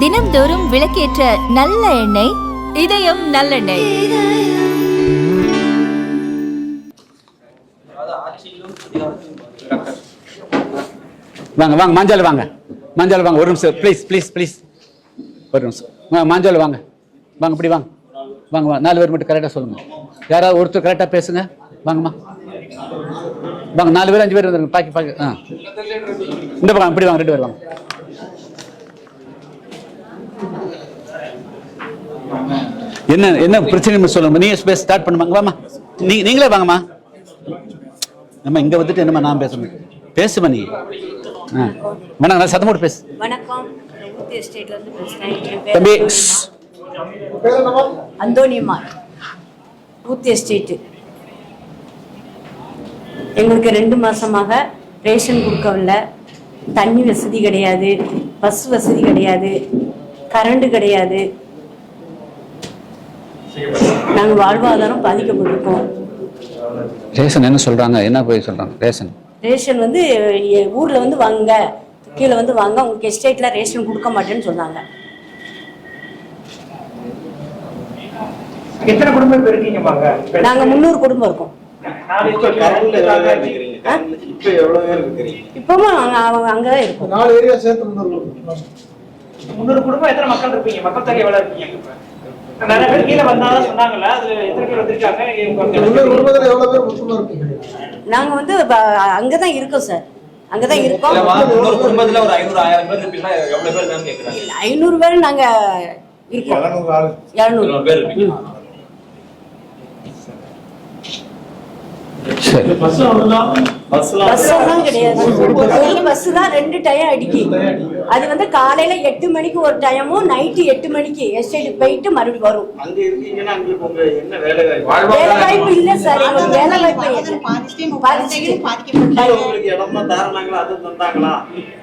தினம்தோறும் விளக்கேற்ற நல்ல எண்ணெய் இதயம் நல்லெண்ணெய். வாங்க வாங்க மஞ்சள் வாங்க. மஞ்சள் வாங்க ஒரு நிமிஷம் ப்ளீஸ் ப்ளீஸ் ப்ளீஸ் ஒரு நிமிஷம். மஞ்சள் வாங்க. வாங்க இப்படி வாங்க. வாங்க வாங்க நாலு பேர் மட்டும் கரெக்டாக சொல்லுங்க. யாராவது ஒருத்தர் கரெக்டாக பேசுங்க. வாங்கம்மா. வாங்க நாலு பேர் அஞ்சு பேர் வந்துருங்க. பாக்கி பாக்கி ஆ. இந்த பக்கம் இப்படி வாங்க ரெண்டு பேர் வாங்க. என்ன என்ன பிரச்சனை சொல்லுங்க நீங்க பேச ஸ்டார்ட் பண்ணுவாங்க வாமா நீங்க நீங்களே வாங்கம்மா. நம்ம இங்க வந்துட்டு என்னம்மா நான் பேசணும்? பேசுமா நீ? வணக்கம் சத்தம் போட்டு பேசு. வணக்கம். தம்பி. அந்தோணியம்மா ஊட்டி எஸ்டேட்டு எங்களுக்கு ரெண்டு மாசமாக ரேஷன் கொடுக்கவில்லை. தண்ணி வசதி கிடையாது பஸ் வசதி கிடையாது கரண்ட் கிடையாது. நாங்கள் வாழ்வாதாரம் பாதிக்கப்பட்டிருக்கோம். ரேஷன் என்ன சொல்றாங்க? என்ன போய் சொல்றாங்க? ரேஷன். ரேஷன் வந்து ஊர்ல வந்து வாங்க கீழே வந்து வாங்க உங்களுக்கு எஸ்டேட்ல ரேஷன் கொடுக்க மாட்டேன்னு சொன்னாங்க. எத்தனை குடும்பம் இருக்கீங்கம்மாங்க நாங்க முந்நூறு குடும்பம் இருக்கோம். இப்ப எவ்வளவு பேர் இருக்கிறீங்க அவங்க அங்கதான் இருக்கோம். நாலு ஏரியா சேர்த்து முன்னூறு முந்நூறு குடும்பம் எத்தனை மக்கள் இருப்பீங்க? மக்கள் தொகை எவ்வளவு இருக்கீங்க இப்ப? நிறைய பேர் கீழே வந்தாலும் சொன்னாங்கல்ல அதுல எத்தனை பேர் வந்திருக்காங்க? முன்னூறு குடும்பத்துல எவ்வளவு பேர் மொத்தமா இருக்கீங்க? நாங்க வந்து அங்கதான் இருக்கோம் சார். அங்கதான் இருக்கோம். குடும்பத்துல ஒரு ஐநூறு ஆயிரம் பேர் இருப்பீங்கன்னா எவ்வளவு பேர் இருக்காங்கன்னு கேக்குறாங்க. ஐநூறு பேர் நாங்க இருக்கோம். இருநூறு. பேர் இருப்பீங்க சரி. பஸ் எல்லாம் கிடையாது. ஒரு பஸ் தான் ரெண்டு டயம் அடிக்கி. அது வந்து காலையில எட்டு மணிக்கு ஒரு டயமும் நைட்டு எட்டு மணிக்கு. எஸ்டேட்டுக்கு போயிட்டு மறுபடியும் வரும். அங்க இருக்கீங்கன்னா உங்களுக்கு உங்க என்ன வேலை வேலை வாய்ப்பு இல்ல சார். எங்களுக்கு வேலை வாய்ப்பு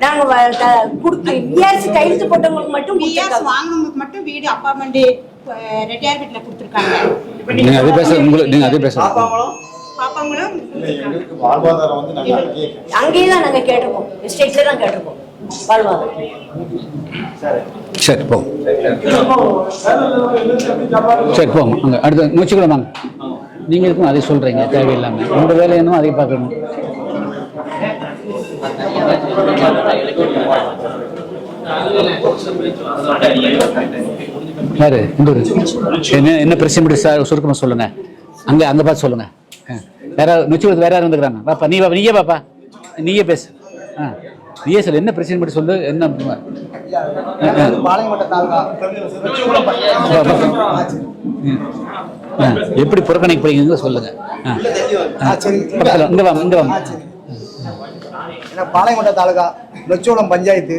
நாங்க குடுத்து கையெழுத்து போட்டவங்களுக்கு மட்டும். வாங்கினவங்களுக்கு மட்டும் வீடு அப்பார்ட்மெண்ட் ரெட்டியார் வீட்டில் கொடுத்துருக்காங்க. நீங்க அதே பேச உங்களுக்கு நீங்க அதே பேச கேட்கும் அங்கேயே தான் நாங்க கேட்டிருக்கோம் எஸ்டேட்ல தான் கேட்டிருக்கோம் வாழ்வாதாரம். சரி. போ சரி போங்க. அங்க அடுத்து மூச்சுக்குள்ள வாங்க. நீங்க இருக்கும் அதே சொல்றீங்க தேவையில்லாம. உங்க வேலை என்னமோ அதை பார்க்கணும். என்ன என்ன பிரச்சனை? சார் சுருக்கமா சொல்லுங்க. அங்க அங்க பார்த்து சொல்லுங்க. வேற நொச்சி கொடுத்து வேற யாரும் இருந்துக்கிறாங்க. பாப்பா நீ பாப்பா நீயே பாப்பா. நீயே பேசு. ஆ. நீயே சொல்லு என்ன பிரச்சனை மட்டும் சொல்லு என்ன ஆ, ஆ. பாளையங்கோட்டை ஆ, எப்படி சொல்லுங்க. இந்த சரி. வாங்க இந்த வாங்க ஏன்னா பாளையங்கோட்டை தாலுகா நொச்சோளம் பஞ்சாயத்து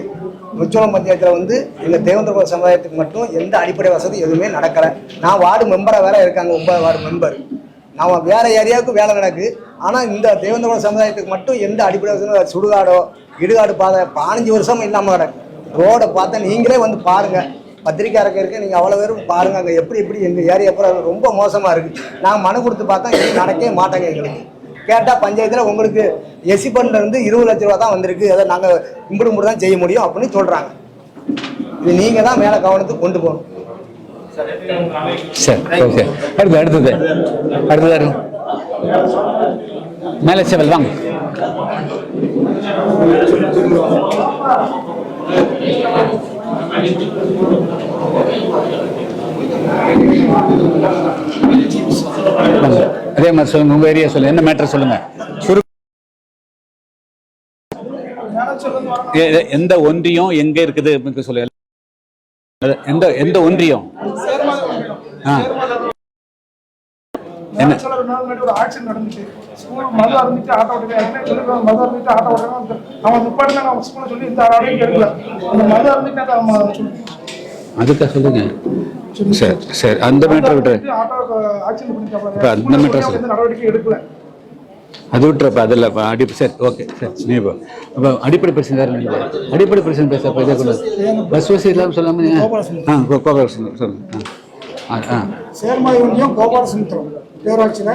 நொச்சோளம் பஞ்சாயத்தில் வந்து எங்கள் தேவேந்திர சமுதாயத்துக்கு மட்டும் எந்த அடிப்படை வசதி எதுவுமே நடக்கலை. நான் வார்டு மெம்பராக வேற இருக்காங்க ஒன்பது வார்டு மெம்பர். அவன் வேற ஏரியாவுக்கு வேலை நடக்கு. ஆனால் இந்த தேவேந்திர சமுதாயத்துக்கு மட்டும் எந்த அடிப்படை சுடுகாடோ இடுகாடு பாதை பதினஞ்சு வருஷமும் இல்லாமல் கிடக்கு. ரோடை பார்த்தா நீங்களே வந்து பாருங்க. பத்திரிக்கை இருக்கு நீங்கள் அவ்வளோ பேரும் பாருங்க. அங்கே எப்படி எப்படி எங்கள் ஏரியா பூரா ரொம்ப மோசமாக இருக்குது நான் மனு கொடுத்து பார்த்தா இது நடக்கவே மாட்டாங்க எங்களுக்கு. கேட்டால் பஞ்சாயத்தில் உங்களுக்கு எஸ்சி ஃபண்ட்ல இருந்து இருபது லட்ச ரூபா தான் வந்திருக்கு. அதை நாங்கள் இம்புடு தான் செய்ய முடியும் அப்படின்னு சொல்கிறாங்க இது நீங்கள் தான் மேலே கவனத்துக்கு கொண்டு போகணும். சரி ஓகே அடுத்து அடுத்தது. அடுத்தது மேலே செவல் வாங்க. அதே மாதிரி சொல்லுங்க உங்க ஏரியா சொல்லுங்க. என்ன மேட்டர் சொல்லுங்க? எந்த ஒன்றியம் எங்க இருக்குது? அப்படின்னு சொல்லுங்க எந்த எந்த ஒன்றியம்? ஆ. என்ன? சொல்ல ரெண்டு நாள் முன்னாடி ஒரு ஆக்சிடென்ட் நடந்துச்சு ஸ்கூல் மது அருந்துட்டு ஆட்டோ ஓட்டுறேன் சொல்லிருக்காங்க மது அருந்துட்டு ஆட்டோ ஓட்டுறாங்க அவன் அவன் ஸ்கூல்ல சொல்லி இந்த ஆடையும் எடுக்கல அந்த மது அருந்துட்டு அவன் சொல்லி அதுக்கா சொல்லுங்க. சரி சரி அந்த மேட்டர் இப்ப அந்த. எந்த நடவடிக்கை எடுக்கல. அது விட்டுறப்ப அதில் அடி சரி ஓகே சரி நீ இப்போ அப்போ அடிப்படை பிரச்சனை வேறு இல்லை அடிப்படை பிரச்சனை பேச அப்போ இதை கொண்டு பஸ் வசதி இல்லாமல் சொல்லாம ஆ கோபாலகிருஷ்ணன் சொல்லுங்க. ஆ ஆ சேர்மலை ஒன்றியம் கோபாலசுந்தரம் பேராட்சியில்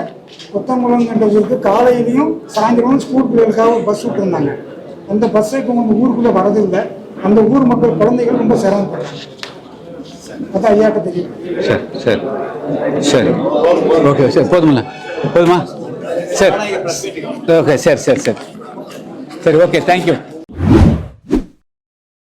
கொத்தங்குளம் என்ற ஊருக்கு காலையிலையும் சாயந்தரமும் ஸ்கூல் பிள்ளைகளுக்காக ஒரு பஸ் விட்டுருந்தாங்க அந்த பஸ்ஸை இப்போ உங்கள் ஊருக்குள்ளே வரதில்லை. அந்த ஊர் மக்கள் குழந்தைகள் ரொம்ப சிரமப்படுறாங்க அதான் ஐயாட்ட தெரியும். சரி சரி சரி. ஓகே சரி போதுமில்ல போதுமா? சரி ஓகே சரி சரி சரி சரி ஓகே தேங்க்யூ